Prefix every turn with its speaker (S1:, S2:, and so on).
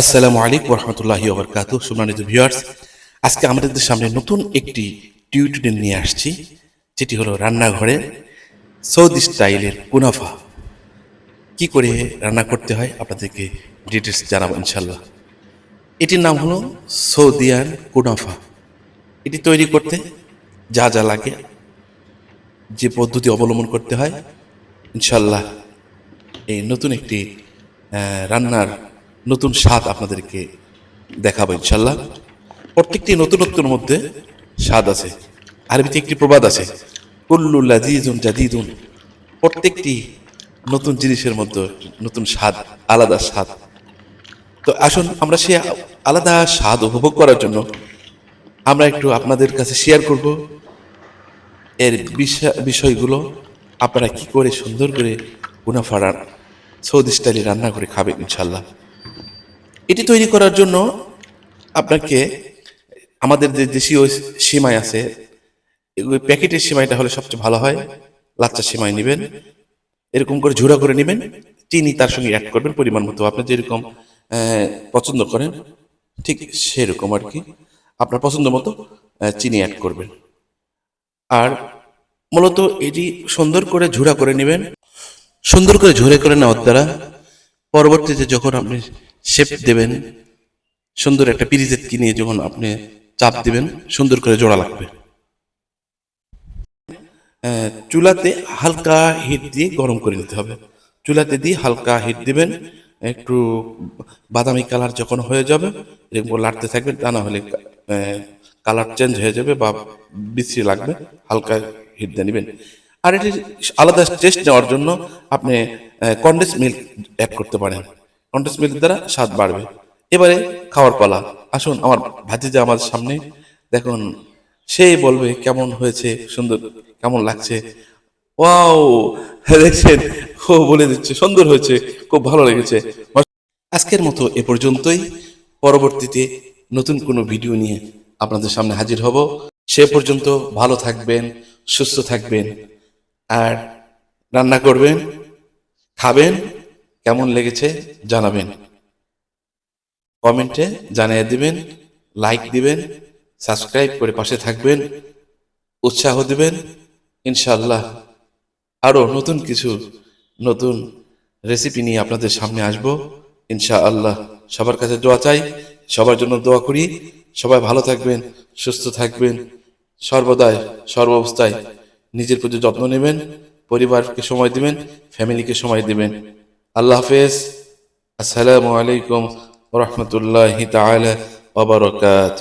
S1: আসসালামু আলাইকুম রহমতুল্লাহ বরকাত সম্মানিত ভিউয়ার্স আজকে আমাদের সামনে নতুন একটি টিউটোরিয়াল নিয়ে আসছি, যেটি হলো রান্নাঘরে সৌদি স্টাইলের কুনাফা। কি করে রান্না করতে হয় আপনাদেরকে ডিটেলস জানাব ইনশাল্লাহ এটির নাম হলো সৌদিয়ান কুনাফা। এটি তৈরি করতে যা যা লাগে, যে পদ্ধতি অবলম্বন করতে হয় ইনশাল্লাহ এই নতুন একটি রান্নার নতুন স্বাদ আপনাদেরকে দেখাবো ইনশাল্লাহ। প্রত্যেকটি নতুনত্বের মধ্যে স্বাদ আছে, আরবিতে একটি প্রবাদ আছে, কুল্লু লাজিজুন জাদিদুন। প্রত্যেকটি নতুন জিনিসের মধ্যে নতুন স্বাদ, আলাদা স্বাদ। তো আসুন আমরা সে আলাদা স্বাদ উপভোগ করার জন্য আমরা একটু আপনাদের কাছে শেয়ার করব। এর বিষয়- বিষয়গুলো আপনারা কি করে সুন্দর করে মুনাফা রান সৌদি স্টাইলে রান্না করে খাবেন ইনশাল্লাহ। এটি তৈরি করার জন্য আপনাকে আমাদের যে দেশীয় সীমাই আছে ওই প্যাকেটের সিমাইটা হলে সবচেয়ে ভালো হয়। লাচ্চা সিমাই নেবেন, এরকম করে ঝুড়া করে নেবেন চিনি তার সঙ্গে অ্যাড করবেন পরিমাণ মতো। আপনি যেরকম পছন্দ করেন, ঠিক সেরকম আর কি। আপনার পছন্দ মতো চিনি অ্যাড করবেন। আর মূলত এটি সুন্দর করে ঝুড়া করে নেবেন। সুন্দর করে ঝরে করে নেওয়ার দ্বারা পরবর্তীতে যখন আপনি শেপ দেবেন। সুন্দর একটা পিরিজেট কিনে যখন আপনি চাপ দিবেন, সুন্দর করে জোড়া লাগবে। চুলাতে হালকা হিট দিয়ে গরম করে নিতে হবে। চুলাতে দিয়ে হালকা হিট দিবেন। একটু বাদামি কালার যখন হয়ে যাবে, এরকম লাড়তে থাকবেন, তা না হলে কালার চেঞ্জ হয়ে যাবে বা বিশ্রী লাগবে। হালকা হিট দিয়ে নেবেন। আর এটি আলাদা টেস্ট নেওয়ার জন্য আপনি কন্ডেন্স মিল্ক অ্যাড করতে পারেন। মিল্ক দ্বারা স্বাদ বাড়বে। এবারে খাওয়ার পালা। আসুন, আমার ভাতিজা আমার সামনে। দেখুন, সে বলবে, কেমন হয়েছে? সুন্দর? কেমন লাগছে? ওয়াও! দেখছেন, ও বলে দিচ্ছে, সুন্দর হয়েছে, খুব ভালো লেগেছে। আজকের মতো এ পর্যন্তই। পরবর্তীতে নতুন কোনো ভিডিও নিয়ে আপনাদের সামনে হাজির হব। সে পর্যন্ত ভালো থাকবেন, সুস্থ থাকবেন, আর রান্না করবেন, খাবেন। কেমন লেগেছে জানাবেন। কমেন্টে জানিয়ে দিবেন লাইক দিবেন সাবস্ক্রাইব করে পাশে থাকবেন, উৎসাহ দিবেন ইনশাল্লাহ আরও নতুন কিছু, নতুন রেসিপি নিয়ে আপনাদের সামনে আসব, ইনশাআল্লাহ। সবার কাছে দোয়া চাই, সবার জন্য দোয়া করি, সবাই ভালো থাকবেন, সুস্থ থাকবেন, সর্বদাই, সর্বাবস্থায় নিজের প্রতি যত্ন নেবেন, পরিবারকে সময় দিবেন ফ্যামিলিকে সময় দিবেন। আল্লাহ হাফেজ। আসসালামু আলাইকুম রহমতুল্লাহ তালা ওবরকাত